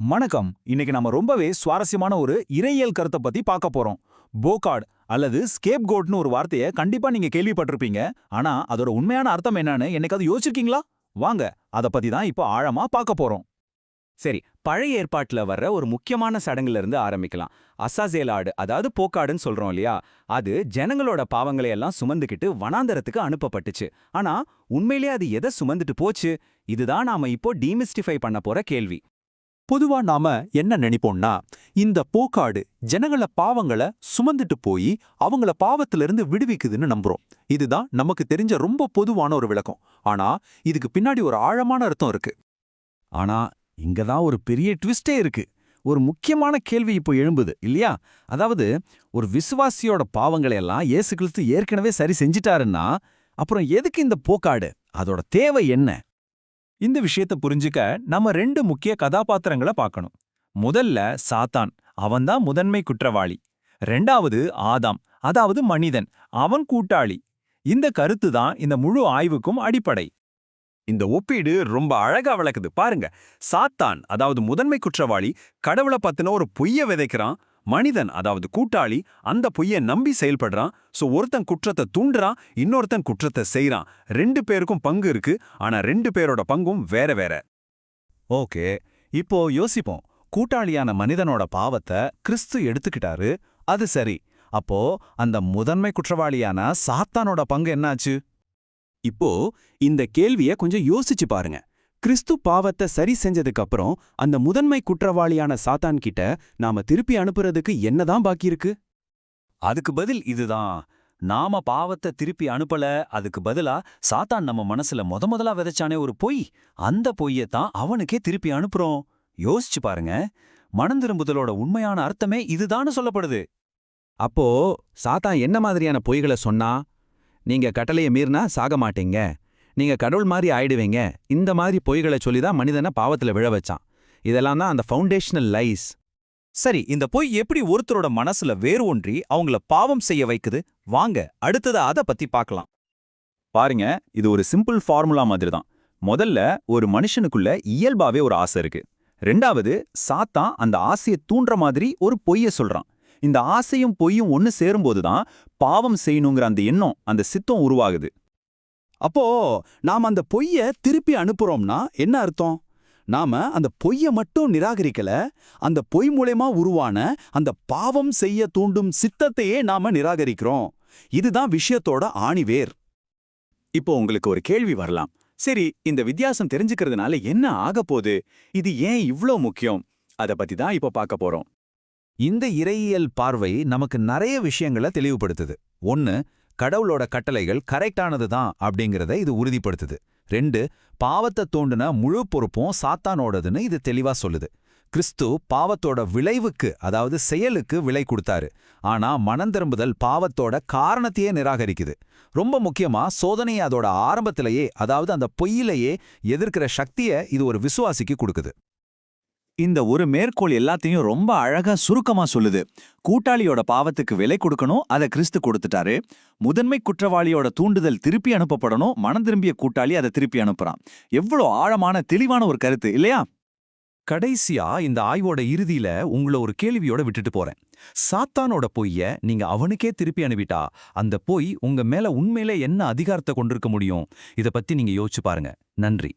வணக்கம். இன்னைக்கு நம்ம ரொம்பவே சுவாரஸ்யமான ஒரு இறையியல் கருத்தை பத்தி பார்க்க போறோம். போகார்ட் அல்லது ஸ்கேப் கோட்னு ஒரு வார்த்தையை கண்டிப்பா நீங்க கேள்விப்பட்டிருப்பீங்க. ஆனா அதோட உண்மையான அர்த்தம் என்னன்னு என்னைக்காவது யோசிச்சிருக்கீங்களா? வாங்க அத பத்தி தான் இப்போ ஆழமா பார்க்க போறோம். சரி பழைய ஏற்பாட்டுல வர்ற ஒரு முக்கியமான சடங்குல இருந்து ஆரம்பிக்கலாம். அசாசேலாடு அதாவது போக்காடுன்னு சொல்றோம் இல்லையா? அது ஜனங்களோட பாவங்களை எல்லாம் சுமந்துக்கிட்டு வனாந்தரத்துக்கு அனுப்பப்பட்டுச்சு. ஆனா உண்மையிலே அது எதை சுமந்துட்டு போச்சு? இதுதான் நாம இப்போ டீமிஸ்டிஃபை பண்ண போற கேள்வி. பொதுவா நாம என்ன நினைப்போம்னா இந்த போக்காடு ஜனங்கள பாவங்களை சுமந்துட்டு போய் அவங்கள பாவத்திலிருந்து விடுவிக்குதுன்னு நம்புறோம். இதுதான் நமக்கு தெரிஞ்ச ரொம்ப பொதுவான ஒரு விளக்கம். ஆனா இதுக்கு பின்னாடி ஒரு ஆழமான அர்த்தம் இருக்கு. ஆனா இங்க தான் ஒரு பெரிய ட்விஸ்டே இருக்கு. ஒரு முக்கியமான கேள்வி இப்போ எழும்புது இல்லையா? அதாவது ஒரு விசுவாசியோட பாவங்களை எல்லாம் இயேசு கிறிஸ்து ஏற்கனவே சரி செஞ்சிட்டாருன்னா அப்புறம் எதுக்கு இந்த போக்காடு? அதோட தேவை என்ன? இந்த விஷயத்த புரிஞ்சுக்க நம்ம ரெண்டு முக்கிய கதாபாத்திரங்களை பார்க்கணும். முதல்ல சாத்தான். அவன்தான் முதன்மை குற்றவாளி. ரெண்டாவது ஆதாம். அதாவது மனிதன். அவன் கூட்டாளி. இந்த கருத்து தான் இந்த முழு ஆய்வுக்கும் அடிப்படை. இந்த ஒப்பீடு ரொம்ப அழகா விளக்குது. பாருங்க. சாத்தான் அதாவது முதன்மை குற்றவாளி கடவுளை பத்தின ஒரு பொய்ய விதைக்கிறான். மனிதன் அதாவது கூட்டாளி அந்த பொய்ய நம்பி செயல்படுறான். சோ ஒருத்தன் குற்றத்தை தூண்டுறான் இன்னொருத்தன் குற்றத்தை செய்றான். ரெண்டு பேருக்கும் பங்கு இருக்கு ஆனா ரெண்டு பேரோட பங்கும் வேற வேற. ஓகே இப்போ யோசிப்போம். கூட்டாளியான மனிதனோட பாவத்தை கிறிஸ்து எடுத்துக்கிட்டாரு அது சரி. அப்போ அந்த முதன்மை குற்றவாளியான சாத்தானோட பங்கு என்னாச்சு? இப்போ இந்த கேள்விய கொஞ்சம் யோசிச்சு பாருங்க. கிறிஸ்து பாவத்தை சரி செஞ்சதுக்கு அப்புறம் அந்த முதன்மை குற்றவாளியான சாத்தான் கிட்ட நாம திருப்பி அனுப்புறதுக்கு என்னதான் பாக்கி இருக்கு? அதுக்கு பதில் இதுதான். நாம பாவத்தை திருப்பி அனுப்பல அதுக்கு பதிலா சாத்தான் நம்ம மனசுல முத முதலா விதைச்சானே ஒரு பொய். அந்த பொய்யத்தான் அவனுக்கே திருப்பி அனுப்புறோம். யோசிச்சு பாருங்க. மனந்திரும்புதலோட உண்மையான அர்த்தமே இதுதான் சொல்லப்படுது. அப்போ சாத்தான் என்ன மாதிரியான பொய்களை சொன்னா? நீங்க கட்டளையை மீறினா சாக மாட்டீங்க. நீங்க கடவுள் மாதிரி ஆயிடுவீங்க. இந்த மாதிரி பொய்களை சொல்லி தான் மனிதனை பாவத்துல விழ வச்சான். இதெல்லாம் தான் அந்த ஃபவுண்டேஷனல் லைஸ் சரி இந்த பொய் எப்படி ஒருத்தரோட மனசுல வேறு ஒன்றி அவங்கள பாவம் செய்ய வைக்குது? வாங்க அடுத்தது அத பத்தி பார்க்கலாம். பாருங்க இது ஒரு சிம்பிள் ஃபார்முலா மாதிரி தான் முதல்ல ஒரு மனுஷனுக்குள்ள இயல்பாவே ஒரு ஆசை இருக்கு. ரெண்டாவது சாத்தான் அந்த ஆசையை தூண்டுற மாதிரி ஒரு பொய்ய சொல்றான். இந்த ஆசையும் பொய்யும் ஒன்னு சேரும்போது தான் பாவம் செய்யணுங்கிற அந்த எண்ணம் அந்த சித்தம் உருவாகுது. அப்போ நாம அந்த பொய்ய திருப்பி அனுப்புறோம்னா என்ன அர்த்தம்? நாம அந்த பொய்ய மட்டும் நிராகரிக்கல அந்த பொய் மூலயமா உருவான அந்த பாவம் செய்ய தூண்டும் சித்தத்தையே நாம நிராகரிக்கிறோம். இதுதான் விஷயத்தோட ஆணிவேர். இப்போ உங்களுக்கு ஒரு கேள்வி வரலாம். சரி இந்த வித்தியாசம் தெரிஞ்சுக்கிறதுனால என்ன ஆகப்போகுது இது ஏன் இவ்ளோ முக்கியம்? அத பத்தி தான் இப்போ பார்க்க போறோம். இந்த இறையியல் பார்வை நமக்கு நிறைய விஷயங்களை தெளிவுபடுத்துது. ஒன்னு கடவுளோட கட்டளைகள் கரெக்டானது தான் அப்படிங்கிறத இது உறுதிப்படுத்துது. ரெண்டு பாவத்தை தோண்டுன முழு பொறுப்பும் சாத்தானோடதுன்னு இது தெளிவா சொல்லுது. கிறிஸ்து பாவத்தோட விளைவுக்கு அதாவது செயலுக்கு விலை கொடுத்தாரு. ஆனா மனந்திரும்புதல் பாவத்தோட காரணத்தையே நிராகரிக்குது. ரொம்ப முக்கியமா சோதனையை அதோட ஆரம்பத்திலேயே அதாவது அந்த பொய்யிலேயே எதிர்க்கிற சக்தியை இது ஒரு விசுவாசிக்கு கொடுக்குது. இந்த ஒரு மேற்கோள் எல்லாத்தையும் ரொம்ப அழகா சுருக்கமா சொல்லுது. கூட்டாளியோட பாவத்துக்கு விலை கொடுக்கணும் அதை கிறிஸ்து கொடுத்துட்டாரு. முதன்மை குற்றவாளியோட தூண்டுதல் திருப்பி அனுப்பப்படணும் மனம் திரும்பிய கூட்டாளி அதை திருப்பி அனுப்புறான். எவ்வளோ ஆழமான தெளிவான ஒரு கருத்து இல்லையா? கடைசியா இந்த ஆய்வோட இறுதியில உங்களை ஒரு கேள்வியோட விட்டுட்டு போறேன். சாத்தானோட பொய்ய நீங்க அவனுக்கே திருப்பி அனுப்பிட்டா அந்த பொய் உங்க மேல உண்மையிலே என்ன அதிகாரத்தை கொண்டிருக்க முடியும்? இத பத்தி நீங்க யோசிச்சு பாருங்க. நன்றி.